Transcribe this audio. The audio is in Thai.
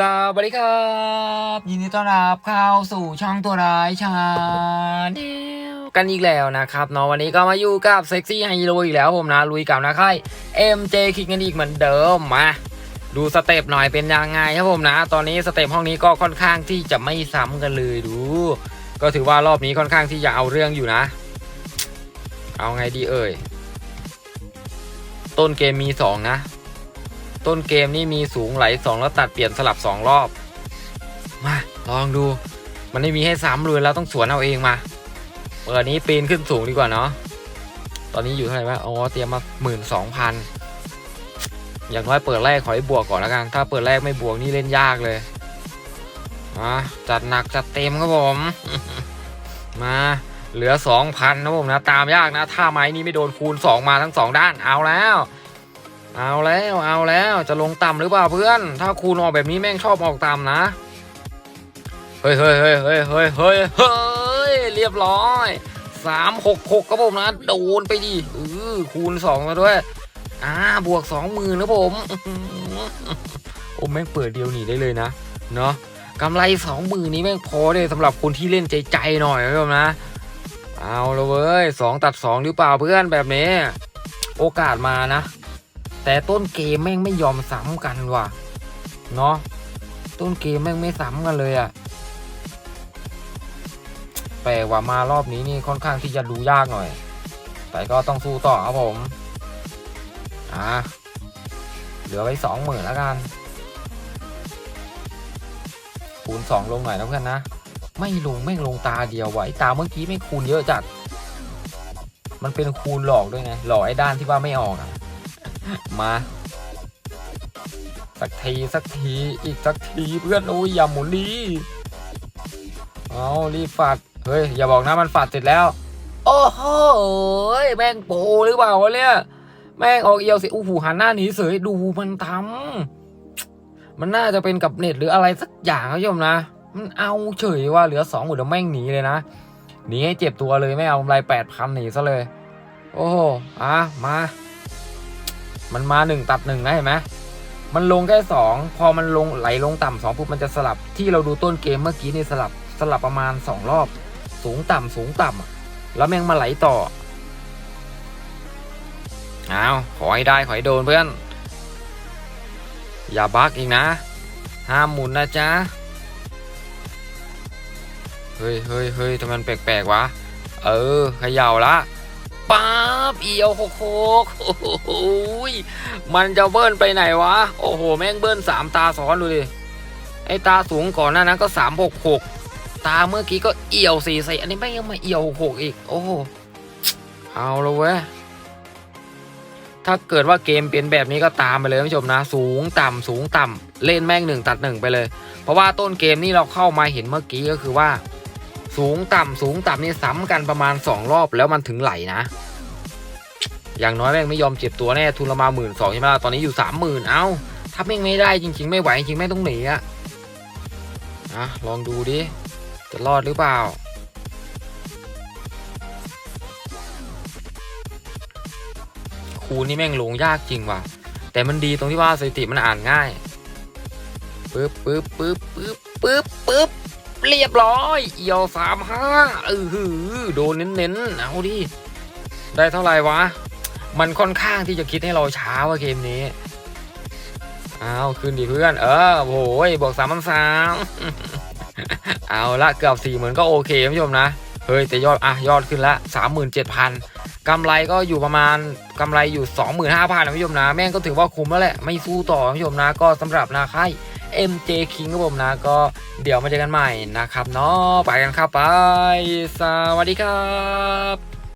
สวัสดีครับ ยินดีต้อนรับเข้าสู่ช่องตัวร้ายชาแนลกันอีกแล้วนะครับเนาะวันนี้ก็มาอยู่กับเซ็กซี่ไฮโรอีกแล้วผมนะลุยกับนะค่าย MJ คิกกันอีกเหมือนเดิมมาดูสเต็ปหน่อยเป็นยังไงครับผมนะ ตอนนี้สเต็ปห้องนี้ก็ค่อนข้างที่จะไม่ซ้ำกันเลยดู ก็ถือว่ารอบนี้ค่อนข้างที่จะเอาเรื่องอยู่นะ เอาไงดีเอ่ยต้นเกมมีสองนะ ต้นเกมนี่มีสูงไหลสองแล้วตัดเปลี่ยนสลับสองรอบ มาลองดู มันไม่มีให้ซ้ำเลยเราต้องสวนเอาเองมาเปิดนี้ปีนขึ้นสูงดีกว่าเนาะตอนนี้อยู่เท่าไหร่วะอ๋อเตรียมมาหมื่นสองพันอย่างน้อยเปิดแรกขอให้บวกก่อนแล้วกัน ถ้าเปิดแรกไม่บวกนี่เล่นยากเลยมาจัดหนักจัดเต็มครับผม มาเหลือสองพันนะผมนะ ตามยากนะ ถ้าไม้นี้ไม่โดนคูณสองมาทั้งสองด้านเอาแล้ว เอาแล้วเอาแล้วจะลงต่ำหรือเปล่าเพื่อน ถ้าคูณออกแบบนี้แม่งชอบออกต่ำนะเฮ้ยเฮ้ยเฮ้ยเฮ้ยเฮ้ยเฮ้ยเฮ้ยเรียบร้อยสามหกหกครับผมนะโดนไปดิเออคูณสองมาด้วยอ่าบวกสองหมื่นนะผมโอ้แม่งเปิดเดียวหนีได้เลยนะเนาะกำไรสองหมื่นนี้แม่งพอเลยสำหรับคนที่เล่นใจใจหน่อยนะผมนะ เอาละเว้ยสองตัดสองหรือเปล่าเพื่อนแบบนี้ โอกาสมานะ แต่ต้นเกมแม่งไม่ยอมซ้ำกันว่ะ เนาะต้นเกมแม่งไม่ซ้ำกันเลยอะแปลว่ามารอบนี้นี่ค่อนข้างที่จะดูยากหน่อย แต่ก็ต้องสู้ต่อครับผม อะเหลือไว้สองหมื่นแล้วกันคูณสองลงหน่อยนะเพื่อนนะ ไม่ลงแม่งลงตาเดียวว่ะไอ้ตาเมื่อกี้ไม่คูณเยอะจัด มันเป็นคูณหลอกด้วยไง หลอกไอ้ด้านที่ว่าไม่ออกอะ มา สักทีสักทีอีกสักทีเพื่อนโอ้ยอย่าหมุนดีเอารีบฝัดเฮ้ยอย่าบอกนะมันฝัดเสร็จแล้ว โอ้โหแม่งโปหรือเปล่าวะเนี่ยแม่งออกเอียวสิอู้หูหันหน้าหนีเสยดูมันทำมันน่าจะเป็นกับเน็ตหรืออะไรสักอย่างครับโยมนะ มันเอาเฉยว่าเหลือสองหมื่นแล้วแม่งหนีเลยนะหนีให้เจ็บตัวเลยไม่เอากำไรแปดพันหนีซะเลย โอ้โหอะมา มันมาหนึ่งตัดหนึ่งนะเห็นไหมมันลงแค่สองพอมันลงไหลลงต่ำสองปุ๊บมันจะสลับที่เราดูต้นเกมเมื่อกี้นี่สลับสลับประมาณสองรอบ สูงต่ำสูงต่ำแล้วแม่งมาไหลต่อเอาขอให้ได้ขอให้โดนเพื่อน อย่าบักอีกนะ ห้ามหมุนนะจ๊ะเฮ้ยเฮ้ยเฮ้ยทำไมมันแปลกๆวะ เออเขย่าละ ป๊าบเอียวโคโคกโอ้โหยมันจะเบิ้ลไปไหนวะ โอ้โห แม่งเบิ้ลสามตาซ้อนดูดิ ไอตาสูงก่อนหน้านั้นก็สามหกหกตาเมื่อกี้ก็เอียวสี่สี่อันนี้แม่งยังมาเอียวหกอีก โอ้โห เอาละเว้ย ถ้าเกิดว่าเกมเป็นแบบนี้ก็ตามไปเลยท่านผู้ชมนะ สูงต่ำสูงต่ำเล่นแม่งหนึ่งตัดหนึ่งไปเลย เพราะว่าต้นเกมนี่เราเข้ามาเห็นเมื่อกี้ก็คือว่า สูงต่ำสูงต่ำนี่ซ้ำกันประมาณสองรอบแล้วมันถึงไหลนะ อย่างน้อยแม่งไม่ยอมเจ็บตัวแน่ทุนละมาหมื่นสองใช่ไหมล่ะตอนนี้อยู่สามหมื่นเอ้า ถ้าแม่งไม่ได้จริง ๆ ไม่ไหวจริงๆแม่ต้องหนีอะอะลองดูดิจะรอดหรือเปล่าคูนี่แม่งลงยากจริงว่ะ แต่มันดีตรงที่ว่าสถิติมันอ่านง่ายปึ๊บปึ๊บปึ๊บปึ๊บปึ๊บปึ๊บ เรียบร้อยเอียวสามห้าเออหือโดนเน้นๆเอาดิได้เท่าไหร่วะ มันค่อนข้างที่จะคิดให้เราช้าว่าเกมนี้เอาคืนดีเพื่อน เออโหยบวกสามพันสามเอาละเกือบสี่หมื่นก็โอเคท่านผู้ชมนะ เฮ้ย แต่ยอด อะ ยอดขึ้นละสามหมื่นเจ็ดพันกำไรก็อยู่ประมาณกำไรอยู่สองหมื่นห้าพันท่านผู้ชมนะ แม่งก็ถือว่าคุ้มแล้วแหละ ไม่สู้ต่อท่านผู้ชมนะ ก็สำหรับนาค่าย MJ King ครับผมนะ ก็เดี๋ยวมาเจอกันใหม่นะครับเนาะไปกันครับไป สวัสดีครับ